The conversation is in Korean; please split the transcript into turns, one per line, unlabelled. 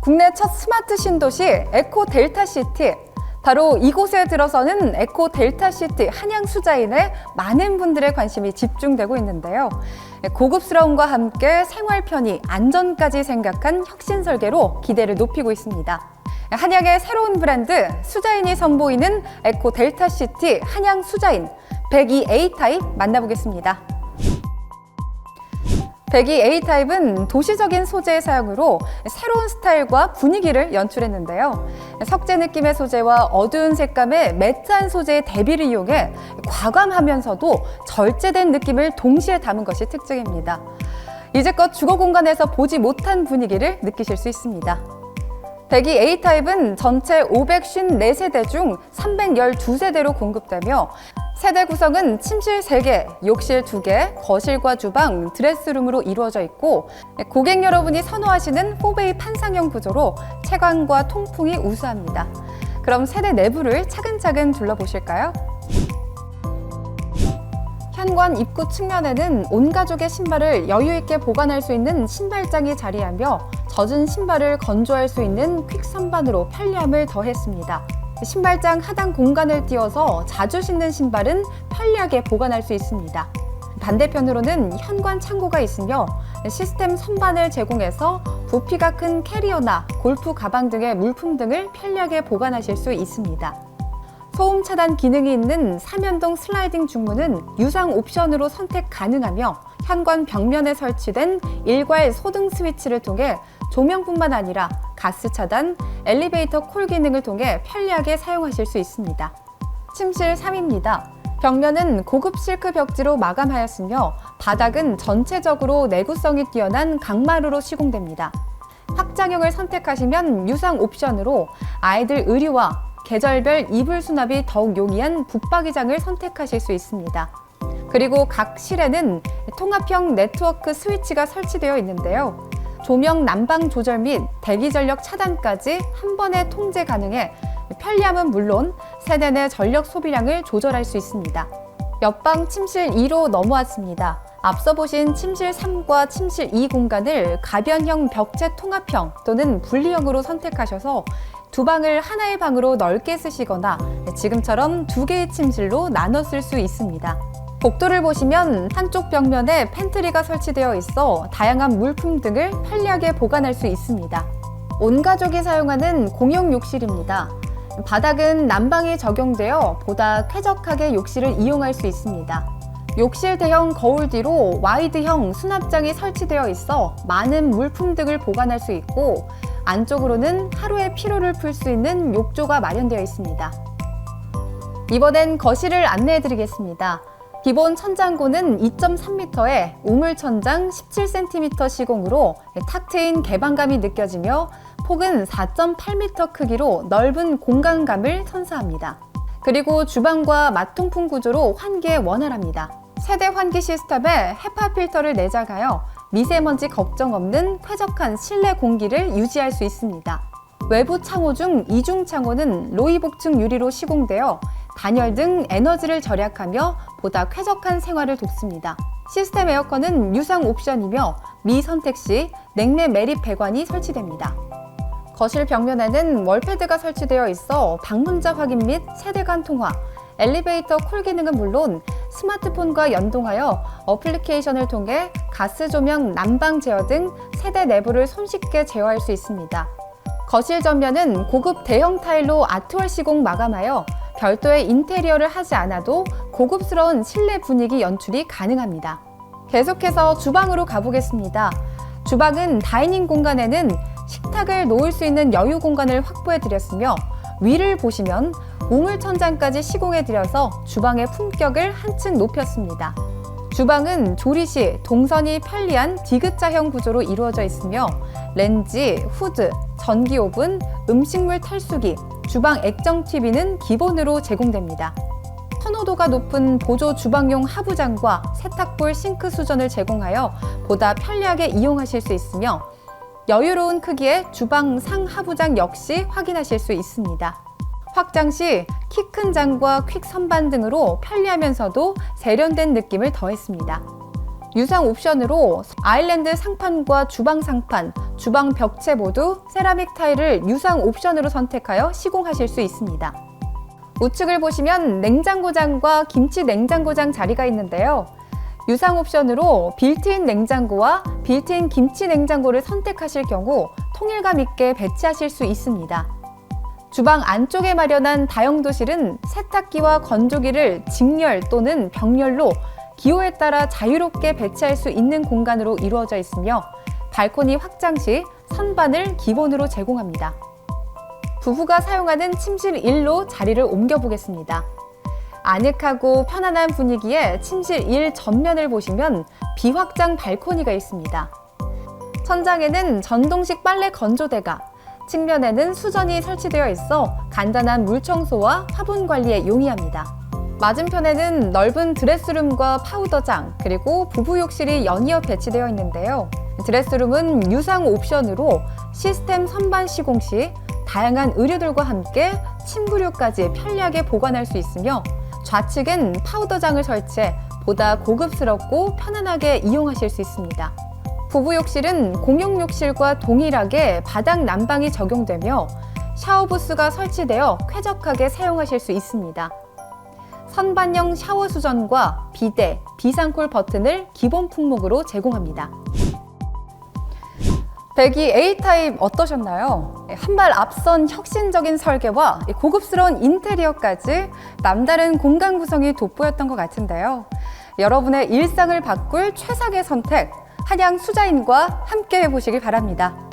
국내 첫 스마트 신도시 에코 델타 시티. 바로 이곳에 들어서는 에코 델타 시티 한양 수자인에 많은 분들의 관심이 집중되고 있는데요. 고급스러움과 함께 생활 편의, 안전까지 생각한 혁신 설계로 기대를 높이고 있습니다. 한양의 새로운 브랜드 수자인이 선보이는 에코 델타 시티 한양 수자인 102A 타입 만나보겠습니다. 102A 타입은 도시적인 소재의 사용으로 새로운 스타일과 분위기를 연출했는데요. 석재 느낌의 소재와 어두운 색감의 매트한 소재의 대비를 이용해 과감하면서도 절제된 느낌을 동시에 담은 것이 특징입니다. 이제껏 주거 공간에서 보지 못한 분위기를 느끼실 수 있습니다. 102 A 타입은 전체 554세대 중 312세대로 공급되며 세대 구성은 침실 3개, 욕실 2개, 거실과 주방, 드레스룸으로 이루어져 있고 고객 여러분이 선호하시는 4베이 판상형 구조로 채광과 통풍이 우수합니다. 그럼 세대 내부를 차근차근 둘러보실까요? 현관 입구 측면에는 온 가족의 신발을 여유 있게 보관할 수 있는 신발장이 자리하며 젖은 신발을 건조할 수 있는 퀵 선반으로 편리함을 더했습니다. 신발장 하단 공간을 띄워서 자주 신는 신발은 편리하게 보관할 수 있습니다. 반대편으로는 현관 창고가 있으며 시스템 선반을 제공해서 부피가 큰 캐리어나 골프 가방 등의 물품 등을 편리하게 보관하실 수 있습니다. 소음 차단 기능이 있는 사면동 슬라이딩 중문은 유상 옵션으로 선택 가능하며 현관 벽면에 설치된 일괄 소등 스위치를 통해 조명뿐만 아니라 가스 차단, 엘리베이터 콜 기능을 통해 편리하게 사용하실 수 있습니다. 침실 3입니다. 벽면은 고급 실크 벽지로 마감하였으며 바닥은 전체적으로 내구성이 뛰어난 강마루로 시공됩니다. 확장형을 선택하시면 유상 옵션으로 아이들 의류와 계절별 이불 수납이 더욱 용이한 붙박이장을 선택하실 수 있습니다. 그리고 각 실에는 통합형 네트워크 스위치가 설치되어 있는데요. 조명 난방 조절 및 대기 전력 차단까지 한 번에 통제 가능해 편리함은 물론 세대 내 전력 소비량을 조절할 수 있습니다. 옆방 침실 2로 넘어왔습니다. 앞서 보신 침실 3과 침실 2 공간을 가변형 벽체 통합형 또는 분리형으로 선택하셔서 두 방을 하나의 방으로 넓게 쓰시거나 지금처럼 두 개의 침실로 나눠 쓸 수 있습니다. 복도를 보시면 한쪽 벽면에 팬트리가 설치되어 있어 다양한 물품 등을 편리하게 보관할 수 있습니다. 온 가족이 사용하는 공용 욕실입니다. 바닥은 난방이 적용되어 보다 쾌적하게 욕실을 이용할 수 있습니다. 욕실 대형 거울 뒤로 와이드형 수납장이 설치되어 있어 많은 물품 등을 보관할 수 있고 안쪽으로는 하루의 피로를 풀 수 있는 욕조가 마련되어 있습니다. 이번엔 거실을 안내해 드리겠습니다. 기본 천장고는 2.3m에 우물 천장 17cm 시공으로 탁 트인 개방감이 느껴지며 폭은 4.8m 크기로 넓은 공간감을 선사합니다. 그리고 주방과 마통풍 구조로 환기에 원활합니다. 세대 환기 시스템에 헤파 필터를 내장하여 미세먼지 걱정 없는 쾌적한 실내 공기를 유지할 수 있습니다. 외부 창호 중 이중 창호는 로이 복층 유리로 시공되어 단열 등 에너지를 절약하며 보다 쾌적한 생활을 돕습니다. 시스템 에어컨은 유상 옵션이며 미 선택 시 냉매 매립 배관이 설치됩니다. 거실 벽면에는 월패드가 설치되어 있어 방문자 확인 및 세대 간 통화, 엘리베이터 콜 기능은 물론 스마트폰과 연동하여 어플리케이션을 통해 가스 조명 난방 제어 등 세대 내부를 손쉽게 제어할 수 있습니다. 거실 전면은 고급 대형 타일로 아트월 시공 마감하여 별도의 인테리어를 하지 않아도 고급스러운 실내 분위기 연출이 가능합니다. 계속해서 주방으로 가보겠습니다. 주방은 다이닝 공간에는 식탁을 놓을 수 있는 여유 공간을 확보해 드렸으며 위를 보시면 우물 천장까지 시공해 드려서 주방의 품격을 한층 높였습니다. 주방은 조리 시 동선이 편리한 디귿자형 구조로 이루어져 있으며 렌지, 후드, 전기 오븐, 음식물 탈수기, 주방 액정 TV는 기본으로 제공됩니다. 선호도가 높은 보조 주방용 하부장과 세탁볼 싱크 수전을 제공하여 보다 편리하게 이용하실 수 있으며 여유로운 크기의 주방 상하부장 역시 확인하실 수 있습니다. 확장 시 키 큰 장과 퀵 선반 등으로 편리하면서도 세련된 느낌을 더했습니다. 유상 옵션으로 아일랜드 상판과 주방 상판, 주방 벽체 모두 세라믹 타일을 유상 옵션으로 선택하여 시공하실 수 있습니다. 우측을 보시면 냉장고장과 김치 냉장고장 자리가 있는데요. 유상 옵션으로 빌트인 냉장고와 빌트인 김치 냉장고를 선택하실 경우 통일감 있게 배치하실 수 있습니다. 주방 안쪽에 마련한 다용도실은 세탁기와 건조기를 직렬 또는 병렬로 기호에 따라 자유롭게 배치할 수 있는 공간으로 이루어져 있으며 발코니 확장 시 선반을 기본으로 제공합니다. 부부가 사용하는 침실 1로 자리를 옮겨보겠습니다. 아늑하고 편안한 분위기에 침실 1 전면을 보시면 비확장 발코니가 있습니다. 천장에는 전동식 빨래 건조대가, 측면에는 수전이 설치되어 있어 간단한 물 청소와 화분 관리에 용이합니다. 맞은편에는 넓은 드레스룸과 파우더장, 그리고 부부 욕실이 연이어 배치되어 있는데요. 드레스룸은 유상 옵션으로 시스템 선반 시공 시 다양한 의류들과 함께 침구류까지 편리하게 보관할 수 있으며 좌측엔 파우더장을 설치해 보다 고급스럽고 편안하게 이용하실 수 있습니다. 부부 욕실은 공용 욕실과 동일하게 바닥 난방이 적용되며 샤워 부스가 설치되어 쾌적하게 사용하실 수 있습니다. 선반형 샤워 수전과 비데, 비상콜 버튼을 기본 품목으로 제공합니다. 배기 A타입 어떠셨나요? 한 발 앞선 혁신적인 설계와 고급스러운 인테리어까지 남다른 공간 구성이 돋보였던 것 같은데요. 여러분의 일상을 바꿀 최상의 선택, 한양 수자인과 함께 해보시길 바랍니다.